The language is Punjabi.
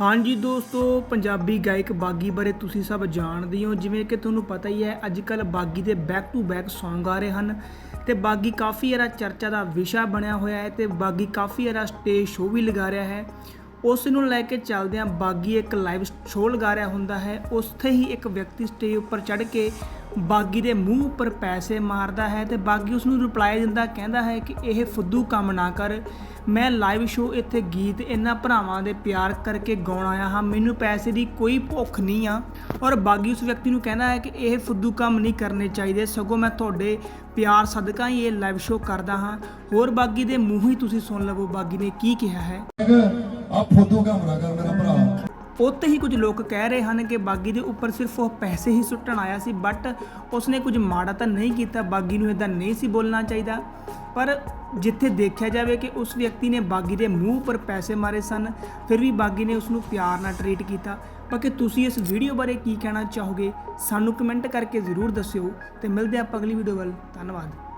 ਹਾਂਜੀ ਦੋਸਤੋ, ਪੰਜਾਬੀ ਗਾਇਕ ਬਾਗੀ ਬਾਰੇ ਤੁਸੀਂ ਸਭ ਜਾਣਦੇ ਹੋ ਜਿਵੇਂ ਕਿ ਤੁਹਾਨੂੰ ਪਤਾ ਹੀ ਹੈ ਅੱਜ ਕੱਲ ਬਾਗੀ ਦੇ ਬੈਕ ਟੂ ਬੈਕ Song ਆ ਰਹੇ ਹਨ ਤੇ ਬਾਗੀ ਕਾਫੀ ਯਾਰਾ ਚਰਚਾ ਦਾ ਵਿਸ਼ਾ ਬਣਿਆ ਹੋਇਆ ਹੈ ਤੇ ਬਾਗੀ ਕਾਫੀ ਯਾਰਾ ਸਟੇਜ ਸ਼ੋਅ ਵੀ ਲਗਾ ਰਿਹਾ ਹੈ। ਉਸ ਨੂੰ ਲੈ ਕੇ ਚੱਲਦਿਆਂ ਬਾਗੀ ਇੱਕ ਲਾਈਵ ਸ਼ੋਅ ਲਗਾ ਰਿਹਾ ਹੁੰਦਾ ਹੈ। ਉੱਥੇ ਹੀ ਇੱਕ ਵਿਅਕਤੀ ਸਟੇਜ ਉੱਪਰ ਚੜ੍ਹ ਕੇ ਬਾਗੀ ਦੇ ਮੂੰਹ ਉੱਪਰ ਪੈਸੇ ਮਾਰਦਾ ਹੈ ਤੇ ਬਾਗੀ ਉਸ ਨੂੰ ਰਿਪਲਾਈ ਦਿੰਦਾ, ਕਹਿੰਦਾ ਹੈ ਕਿ ਇਹ ਫੁੱਦੂ ਕੰਮ ਨਾ ਕਰ। ਮੈਂ ਲਾਈਵ ਸ਼ੋਅ ਇੱਥੇ ਗੀਤ ਇਹਨਾਂ ਭਰਾਵਾਂ ਦੇ ਪਿਆਰ ਕਰਕੇ ਗਾਉਣ ਆਇਆ ਹਾਂ। ਮੈਨੂੰ ਪੈਸੇ ਦੀ ਕੋਈ ਭੁੱਖ ਨਹੀਂ ਆ। ਔਰ ਬਾਗੀ ਉਸ ਵਿਅਕਤੀ ਨੂੰ ਕਹਿੰਦਾ ਹੈ ਕਿ ਇਹ ਫੁੱਦੂ ਕੰਮ ਨਹੀਂ ਕਰਨੇ ਚਾਹੀਦੇ। ਸਗੋਂ ਮੈਂ ਤੁਹਾਡੇ ਪਿਆਰ ਸਦਕਾ ਹੀ ਇਹ ਲਾਈਵ ਸ਼ੋਅ ਕਰਦਾ ਹਾਂ। ਹੋਰ ਬਾਗੀ ਦੇ ਮੂੰਹ ਹੀ ਤੁਸੀਂ ਸੁਣ ਲਵੋ। ਬਾਗੀ ਨੇ ਕੀ ਕਿਹਾ ਹੈ? ਆ ਫੋਟੋ ਕਮਰਾ ਕਰ ਮੇਰਾ ਭਰਾ। ਉੱਥੇ ਹੀ ਕੁਝ ਲੋਕ ਕਹਿ ਰਹੇ ਹਨ ਕਿ ਬਾਗੀ ਦੇ ਉੱਪਰ ਸਿਰਫ ਉਹ ਪੈਸੇ ਹੀ ਸੁੱਟਣ ਆਇਆ ਸੀ ਬਟ ਉਸਨੇ ਕੁਝ ਮਾੜਾ ਤਾਂ ਨਹੀਂ ਕੀਤਾ, ਬਾਗੀ ਨੂੰ ਇਦਾਂ ਨਹੀਂ ਸੀ ਬੋਲਣਾ ਚਾਹੀਦਾ। ਪਰ ਜਿੱਥੇ ਦੇਖਿਆ ਜਾਵੇ ਕਿ ਉਸ ਵਿਅਕਤੀ ਨੇ ਬਾਗੀ ਦੇ ਮੂੰਹ ਉੱਪਰ ਪੈਸੇ ਮਾਰੇ ਸਨ, ਫਿਰ ਵੀ ਬਾਗੀ ਨੇ ਉਸ ਨੂੰ ਪਿਆਰ ਨਾਲ ਟਰੀਟ ਕੀਤਾ। ਬਾਕੀ ਤੁਸੀਂ ਇਸ ਵੀਡੀਓ ਬਾਰੇ ਕੀ ਕਹਿਣਾ ਚਾਹੋਗੇ, ਸਾਨੂੰ ਕਮੈਂਟ ਕਰਕੇ ਜ਼ਰੂਰ ਦੱਸਿਓ ਤੇ ਮਿਲਦੇ ਆਪਾਂ ਅਗਲੀ ਵੀਡੀਓ ਵੱਲ। ਧੰਨਵਾਦ।